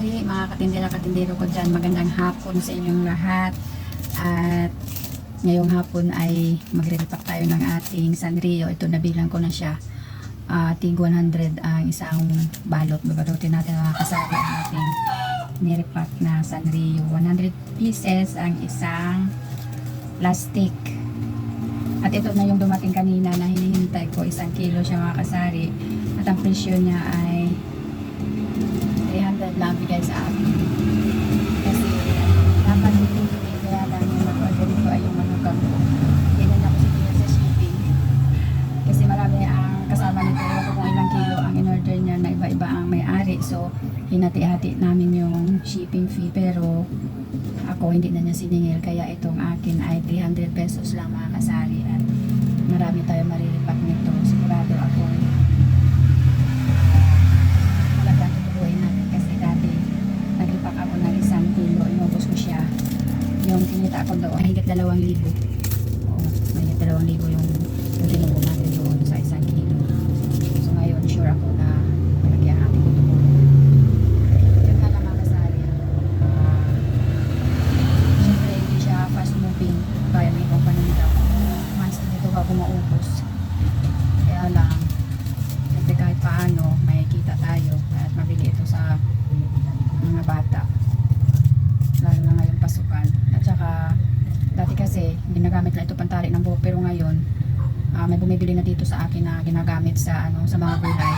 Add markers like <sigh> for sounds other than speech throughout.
kasari, mga katindera-katindero ko dyan, magandang hapon sa inyong lahat. At ngayong hapon ay magre-repack tayo ng ating Sanrio. Ito nabilang ko na siya. Uh, tig 100 ang isang balot. Babalutin natin mga kasari ang ating nirepack na Sanrio. 100 pieces ang isang plastic. At ito na yung dumating kanina na hinihintay ko. Isang kilo siya mga kasari. At ang presyo niya ay 300 lang bigay sa akin. Kasi dapat hindi kaya mag-order dito ay yung manugang ko. Ganyan ako siguro sa shipping. Kasi marami ang kasama nito. Ewan ko kung ilang kilo ang in-order niya na iba-iba ang may-ari. So, hinati-hati namin yung shipping fee. Pero, ako hindi na niya siningil. Kaya itong akin ay 300 pesos lang mga kasari. At marami tayo mariripak nito. Sigurado ako talagang tutubuhin natin kasi dati naglipak ako ng isang kilo, inubos ko siya. Yung kinita ko doon, higit dalawang libo. Oo, higit dalawang libo yung, yung tinubo natin doon sa isang kilo. So ngayon, sure ako na malaki ang ating tutubuhin. Yun nga lang mga kasari. Ah, Siyempre, hindi siya fast moving. Kaya may ibang paninda. Once na dito bago maubos. Kaya lang, Siyempre kahit paano, may kita tayo at mabili ito sa mga bata. Lalo na ngayon pasukan. At saka, dati kasi, ginagamit lang ito pantali ng buhok. Pero ngayon, ah, may bumibili na dito sa akin na ginagamit sa ano sa mga gulay.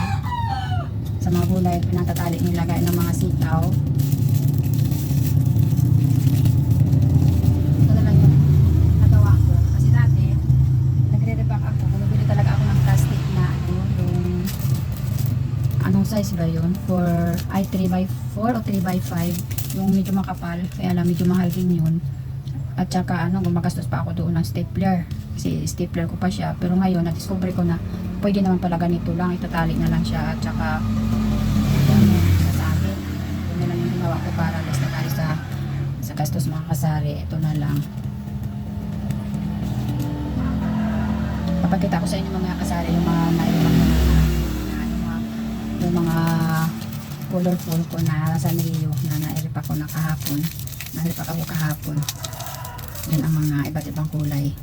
Sa mga gulay, pinatatali nilagay ng mga sitaw. Size ba yun? For, ay 3x4 o 3x5 yung medyo makapal, kaya lang medyo mahal din yun. At saka ano, gumagastos pa ako doon ng stapler. Kasi stapler ko pa siya. Pero ngayon, na-discover ko na pwede naman pala ganito lang. Itatali na lang siya. At saka, ano, sasabi. Yun na lang yung ginawa ko para less na tayo sa, sa gastos mga kasari. Ito na lang. Papakita ko sa inyo mga kasari yung mga nailang mga, ano, mga, yung mga colorful ko na sa Rio na nairipa ko na kahapon. Nairipa ako kahapon. Yan ang mga iba't ibang kulay.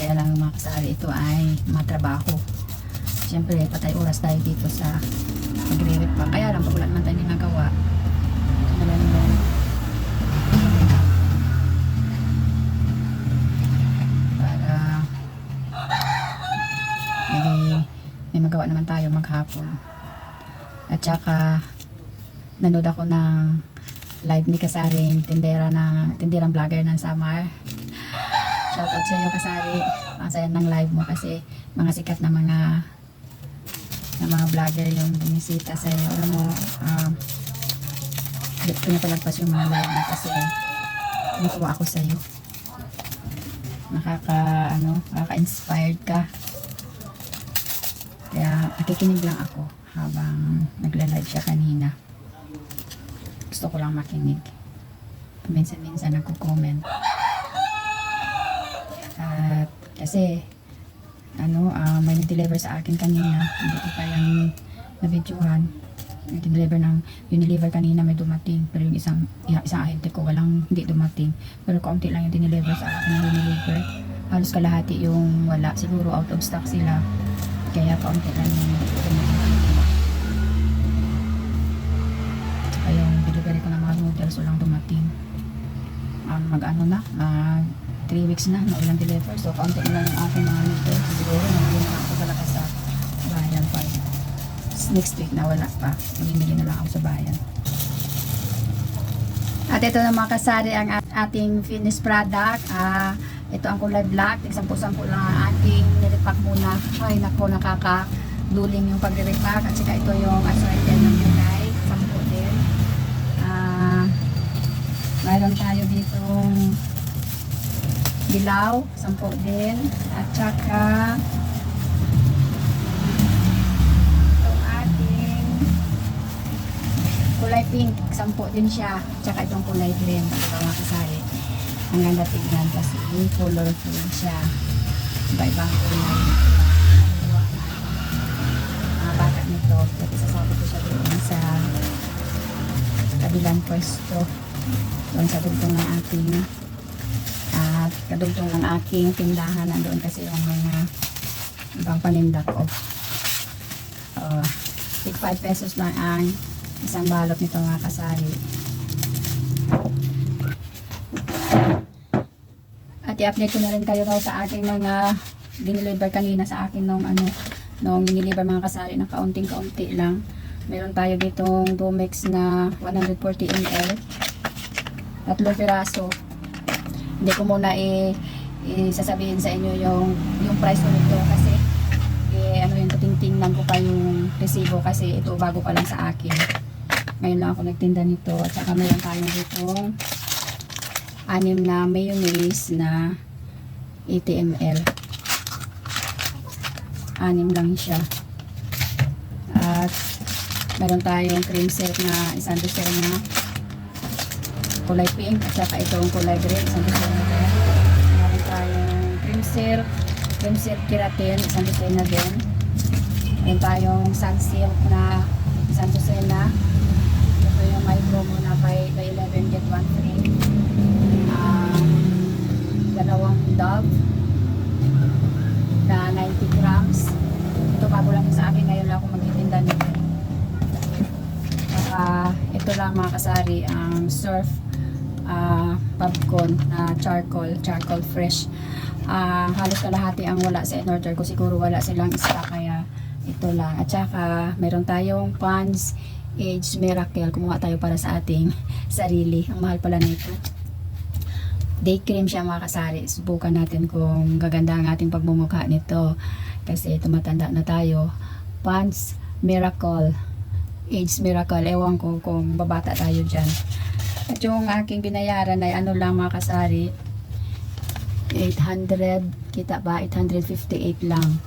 Kaya lang mga kasari ito ay matrabaho. Siyempre, patay oras tayo dito sa magre-repa. Kaya lang, pag naman tayo ginagawa. Para may, may magawa naman tayo maghapon. At saka, nanood ako ng live ni Kasaring, tindera ng, tinderang vlogger ng Samar. Shoutout sa iyo Kasari. Ang saya ng live mo kasi mga sikat na mga na mga vlogger yung bumisita sa iyo. Alam mo, um, pinapalagpas yung mga live mo kasi natuwa ako sa iyo. Nakaka, ano, nakaka-inspired ka. Kaya nakikinig lang ako habang nagla-live siya kanina. Gusto ko lang makinig. Minsan-minsan nagko-comment. At kasi ano, ah, may nag-deliver sa akin kanina. Hindi ko pa yan na-videohan. Nag-deliver ng, yung deliver kanina may dumating. Pero yung isang, yung isang ahente ko walang hindi dumating. Pero kaunti lang yung dineliver sa akin yung dineliver. Halos kalahati yung wala. Siguro out of stock sila. Kaya kaunti lang yung dumating. Ng mga noodles walang dumating. Um, mag-ano na, mag 3 weeks na, na walang deliver. So, kaunti na lang yung aking mga noodles. Siguro, nabili na ako talaga sa bayan pa. Next week na wala pa. Mamimili na lang ako sa bayan. At ito na mga kasari ang at- ating finished product. Ah, ito ang kulay black. Tigsampu-sampu lang ang ating nirepack muna. Ay, nako, nakaka-duling yung pagre-repack. At saka ito yung assorted ng gulay. Sampu din. Ah, mayroon tayo ditong dilaw, sampo din. At saka itong ating kulay pink, sampo din siya. At saka itong kulay green, mga kasari. Ang ganda tignan kasi colorful siya. Iba-ibang kulay. Mga bata nito, pwede sasabi ko siya doon sa kabilang pwesto doon sa dugtong ng aking at kadugtong ng aking tindahan nandoon kasi yung mga ibang paninda ko. Uh, 5 pesos lang ang isang balot nito mga kasari. At i-update ko na rin kayo daw sa aking mga diniliver kanina sa akin nung ano nung diniliver mga kasari na kaunting kaunti lang. Meron tayo ditong Domex na 140 ml tatlong piraso. Hindi ko muna i, isasabihin sa inyo yung yung price nito kasi eh, ano yung titingnan ko pa yung resibo kasi ito bago pa lang sa akin. Ngayon lang ako nagtinda nito at saka meron tayo ditong anim na mayonnaise na 80 ml anim lang siya. At meron tayong cream set na isang dosen na kulay pink at saka itong kulay green. Isang dosen na din. Meron tayong cream silk cream silk keratin isang dosen na din. Meron tayong sun silk na isang dosen na. Ito yung may promo na by, by 11 get 1 free. Ah, dalawang dove na 90 grams. Ito bago lang sa akin ngayon lang ako magtitinda nito. Saka ito lang mga kasari ang surf ah, popcorn na charcoal charcoal fresh. Ah, halos kalahati ang wala sa in-order ko. Siguro wala silang stock kaya ito lang. At saka meron tayong Pond's Age Miracle. Kumuha tayo para sa ating <laughs> sarili. Ang mahal pala nito. Day cream siya mga kasari. Subukan natin kung gaganda ang ating pagmumukha nito. Kasi tumatanda na tayo. Pond's Miracle. Age Miracle. Ewan ko kung babata tayo dyan at yung aking binayaran ay ano lang mga kasari 800 kita ba? 858 lang.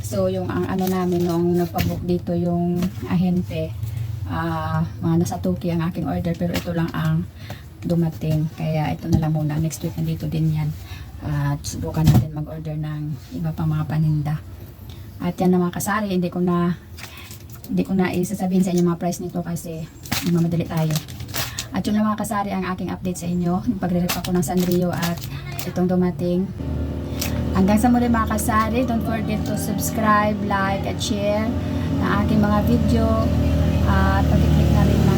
So yung ang ano namin nung nagpabook dito yung ahente ah mga nasa Tuki ang aking order pero ito lang ang dumating. Kaya ito na lang muna. Next week nandito din yan. At subukan natin mag-order ng iba pang mga paninda. At yan na mga kasari hindi ko na hindi ko na isasabihin sa inyo mga price nito kasi mamadali tayo at yun lang mga kasari ang aking update sa inyo. Yung pagre-rep ako ng Sanrio at itong dumating. Hanggang sa muli mga kasari don't forget to subscribe, like at share ng aking mga video. At pag-click na rin